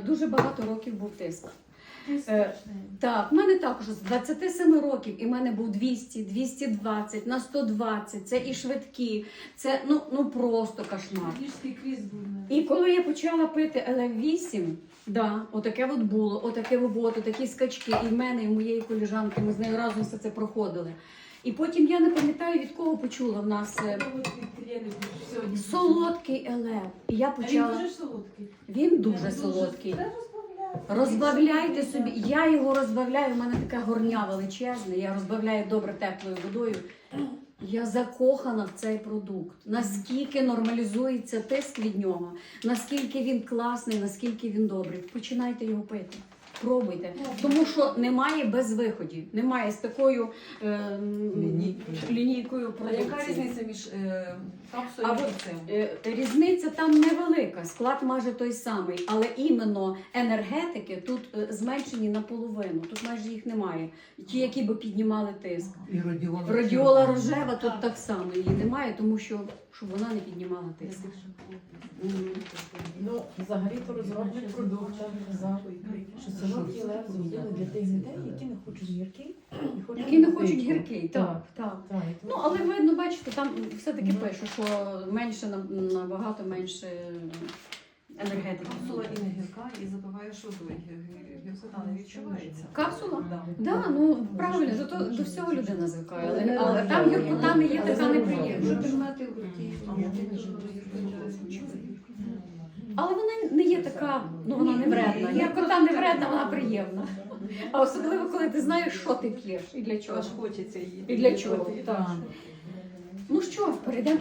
дуже багато років був тиск. Е, Так, в мене також з 27 років, і в мене був 200, 220, на 120, це і швидкі, це ну, ну просто кошмар. І коли я почала пити ЛФ8, да, отаке от було, отаке от, такі скачки, і в мене, і в моєї коліжанки, ми з нею разом все це проходили. І потім я не пам'ятаю, від кого почула в нас е. Солодкий ЛФ. І я А він дуже солодкий. Він дуже солодкий. Розбавляйте собі. Я його розбавляю, у мене така горня величезна, я розбавляю добре теплою водою. Я закохана в цей продукт. Наскільки нормалізується тиск від нього, наскільки він класний, наскільки він добрий. Починайте його пити. Пробуйте. Тому що немає безвиходів, немає з такою е, Лінійкою. лінійкою А яка різниця між е, капсулою і цим? Е, Різниця там невелика, склад майже той самий, але іменно енергетики тут е, зменшені наполовину. Тут майже їх немає. Ті, які би піднімали тиск. І радіола. Радіола рожева тут так само її немає, тому що щоб вона не піднімала тиск. Ну, взагалі-то розробник продукту казав, що солодкий лев зробили для тих дітей, які не хочуть гіркий. і хочуть Які не хочуть гіркий, так, так. Так, і Ну, тому- але видно, бачите, там все-таки пише, що менше на- набагато менше енергетики. Капсула і не гірка, і запиваєш водою. Гіркота не відчувається. Капсула? Да. Да, ну правильно, зато до всього людина звикає, але, але там гіркота не є така неприємна. Вже підмати гурті. Але вона не є така, ну вона не вредна. Гіркота не вредна, вона приємна. А особливо, коли ти знаєш, що ти п'єш і для чого. Аж хочеться її. І для чого? Так. Ну що, перейдемо